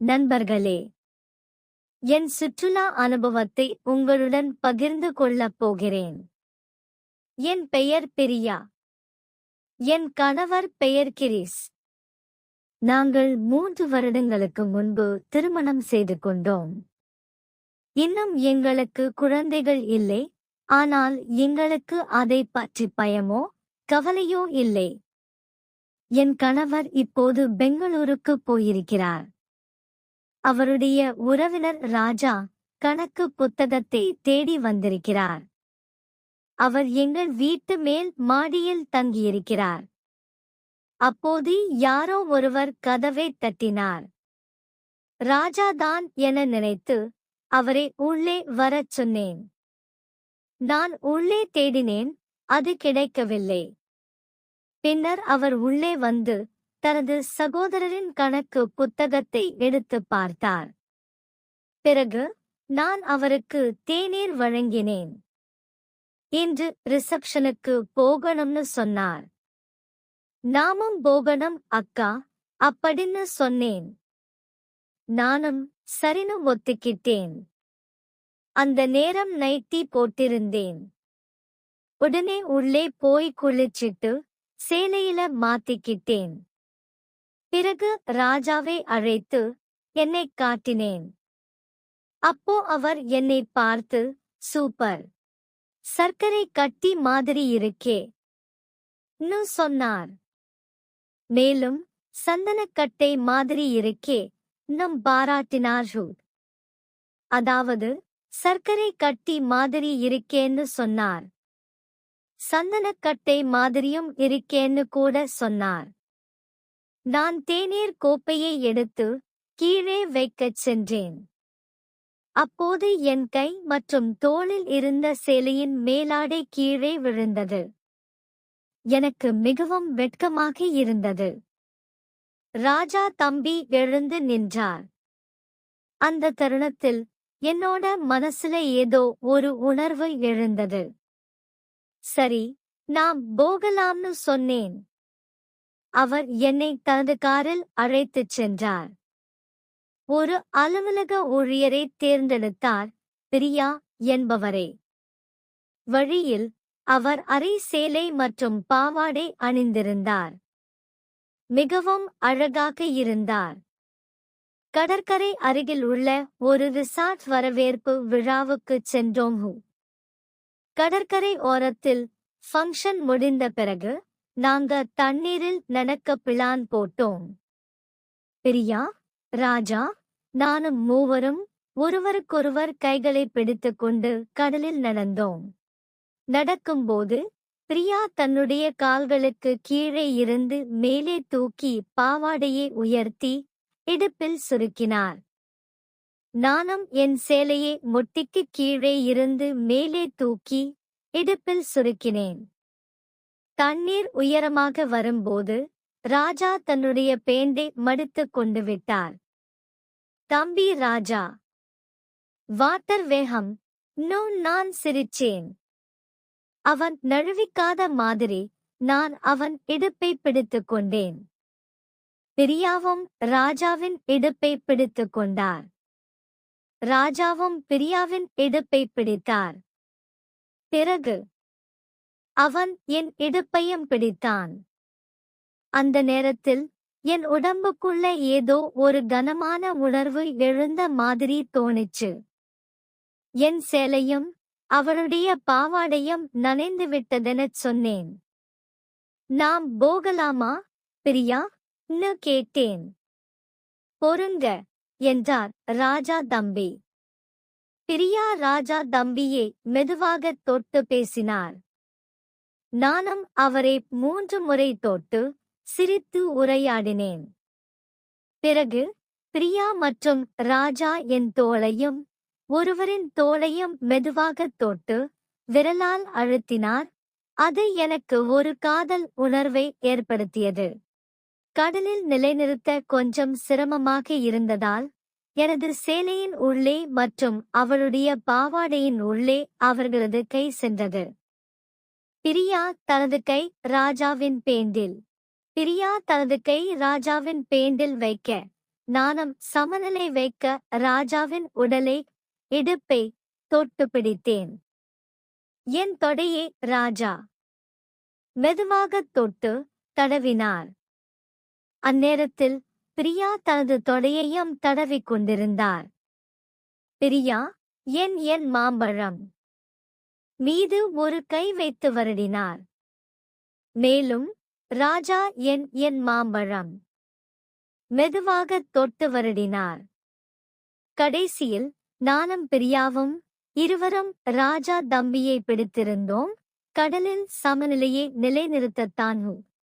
நண்பர்களே என் சுற்றுலா அனுபவத்தை உங்களுடன் பகிர்ந்து கொள்ளப் போகிறேன். என் பெயர் பிரியா. என் கணவர் பெயர் கிரீஸ். நாங்கள் மூன்று வருடங்களுக்கு முன்பு திருமணம் செய்து கொண்டோம். இன்னும் எங்களுக்கு குழந்தைகள் இல்லை ஆனால் எங்களுக்கு அதை பற்றி பயமோ கவலையோ இல்லை. என் கணவர் இப்போது பெங்களூருக்கு போயிருக்கிறார். அவருடைய உறவினர் ராஜா கணக்கு புத்தகத்தை தேடி வந்திருக்கிறார். அவர் எங்கள் வீட்டு மேல் மாடியில் தங்கியிருக்கிறார். அப்போது யாரோ ஒருவர் கதவை தட்டினார். ராஜாதான் என நினைத்து அவரை உள்ளே வரச் சொன்னேன். நான் உள்ளே தேடினேன் அது கிடைக்கவில்லை. பின்னர் அவர் உள்ளே வந்து தனது சகோதரரின் கணக்கு புத்தகத்தை எடுத்து பார்த்தார். பிறகு நான் அவருக்கு தேநீர் வழங்கினேன் இன்று ரிசப்ஷனுக்கு போகணும்னு சொன்னார். நாமும் போகணும் அக்கா அப்படின்னு சொன்னேன். நானும் சரினு ஒத்துக்கிட்டேன். அந்த நேரம் நைட்டி போட்டிருந்தேன். உடனே உள்ளே போய் குளிச்சிட்டு சேலையில மாத்திக்கிட்டேன். பிறகு ராஜாவை அழைத்து என்னை காட்டினேன். அப்போ அவர் என்னை பார்த்து சூப்பர்! சர்க்கரை கட்டி மாதிரி இருக்கே ன்னு சொன்னார். மேலும் சந்தனக்கட்டை மாதிரி இருக்கே நம் பாராட்டினார் ரூத். அதாவது சர்க்கரை கட்டி மாதிரி இருக்கேன்னு சொன்னார். சந்தனக்கட்டை மாதிரியும் இருக்கேன்னு கூட சொன்னார். நான் தேநீர் கோப்பையை எடுத்து கீழே வைக்கச் சென்றேன். அப்போது என் கை மற்றும் தோளில் இருந்த சேலையின் மேலாடை கீழே விழுந்தது. எனக்கு மிகவும் வெட்கமாக இருந்தது. ராஜா தம்பி எழுந்து நின்றார். அந்த தருணத்தில் என்னோட மனசுல ஏதோ ஒரு உணர்வு எழுந்தது. சரி நாம் போகலாம்னு சொன்னேன். அவர் என்னை தனது காரில் அழைத்துச் சென்றார். ஒரு அலுவலக ஊழியரை தேர்ந்தெடுத்தார் பிரியா என்பவரை. வழியில் அவர் அரை சேலை மற்றும் பாவாடை அணிந்திருந்தார். மிகவும் அழகாக இருந்தார். கடற்கரை அருகில் உள்ள ஒரு ரிசார்ட் வரவேற்பு விழாவுக்குச் சென்றோம். ஹூ கடற்கரை ஓரத்தில் ஃபங்க்ஷன் முடிந்த பிறகு நாங்க தண்ணீரில் நனக்க பிளான் போட்டோம். பிரியா ராஜா நானும் மூவரும் ஒருவருக்கொருவர் கைகளை பிடித்துக்கொண்டு கடலில் நடந்தோம். நடக்கும்போது பிரியா தன்னுடைய கால்களுக்கு கீழே இருந்து மேலே தூக்கி பாவாடையை உயர்த்தி இடுப்பில் சுருக்கினார். நானும் என் சேலையை மொட்டிக்கு கீழே இருந்து மேலே தூக்கி இடுப்பில் சுருக்கினேன். தண்ணீர் உயரமாக வரும்போது ராஜா தன்னுடைய பேண்டை மடித்துக் கொண்டு விட்டார். தம்பி ராஜா! வாட்டர் வேகம்! நோ நான் சிரிச்சேன். அவன் நழுவிக்காத மாதிரி நான் அவன் இடுப்பை பிடித்துக் கொண்டேன். பிரியாவும் ராஜாவின் இடுப்பை பிடித்துக் கொண்டார். ராஜாவும் பிரியாவின் இடுப்பை பிடித்தார். பிறகு அவன் என் இடுப்பையும் பிடித்தான். அந்த நேரத்தில் என் உடம்புக்குள்ள ஏதோ ஒரு கனமான உணர்வு எழுந்த மாதிரி தோணிச்சு. என் சேலையும் அவருடைய பாவாடையும் நனைந்து விட்டதெனச் சொன்னேன். நாம் போகலாமா பிரியா? ன்னு கேட்டேன். பொறுங்க என்றார் ராஜா தம்பி. பிரியா ராஜா தம்பியை மெதுவாக தொட்டு பேசினார். நானும் அவரை மூன்று முறை தொட்டு சிரித்து உரையாடினேன். பிறகு பிரியா மற்றும் ராஜா என் தோளையும் ஒருவரின் தோளையும் மெதுவாக தொட்டு விரலால் அழுத்தினார். அது எனக்கு ஒரு காதல் உணர்வை ஏற்படுத்தியது. கடலில் நிலைநிறுத்த கொஞ்சம் சிரமமாக இருந்ததால் எனது சேலையின் உள்ளே மற்றும் அவளுடைய பாவாடையின் உள்ளே அவர்களது கை சென்றது. பிரியா தனது கை ராஜாவின் பேண்டில். பிரியா தனது கை ராஜாவின் பேண்டில் வைக்க. நாணம் சமநிலை வைக்க ராஜாவின் உடலை இடுப்பை தொட்டு பிடித்தேன். என் தொடையை ராஜா. மெதுவாகத் தொட்டு தடவினார். அந்நேரத்தில் பிரியா தனது தொடையையும் தடவிக் கொண்டிருந்தார். பிரியா என் என் மாம்பழம். மீது ஒரு கை வைத்து வருடினார். மேலும் ராஜா என் என் மாம்பழம். மெதுவாகத் தொட்டு வருடினார். கடைசியில் நானும் பிரியாவும் இருவரும் ராஜா தம்பியை பிடித்திருந்தோம். கடலில் சமநிலையை நிலைநிறுத்தத்தான்